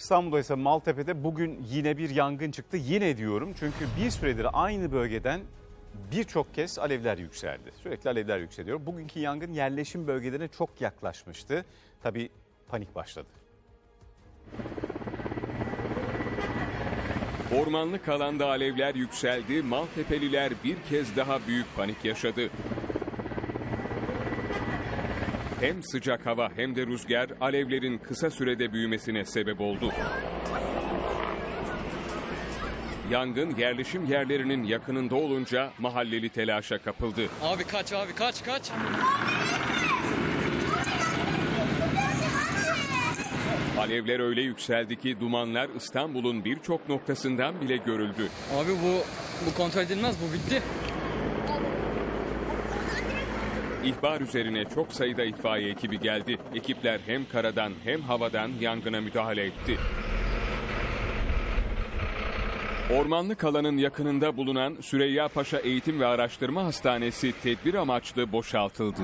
İstanbul'da ise Maltepe'de bugün yine bir yangın çıktı. Yine diyorum çünkü bir süredir aynı bölgeden birçok kez alevler yükseldi. Sürekli alevler yükseliyor. Bugünkü yangın yerleşim bölgelerine çok yaklaşmıştı. Tabii panik başladı. Ormanlık alanda alevler yükseldi, Maltepeliler bir kez daha büyük panik yaşadı. Hem sıcak hava hem de rüzgar alevlerin kısa sürede büyümesine sebep oldu. Yangın yerleşim yerlerinin yakınında olunca mahalleli telaşa kapıldı. Abi kaç abi kaç kaç. Alevler öyle yükseldi ki dumanlar İstanbul'un birçok noktasından bile görüldü. Abi bu bu kontrol edilmez bu bitti. İhbar üzerine çok sayıda itfaiye ekibi geldi. Ekipler hem karadan hem havadan yangına müdahale etti. Ormanlık alanın yakınında bulunan Süreyya Paşa Eğitim ve Araştırma Hastanesi tedbir amaçlı boşaltıldı.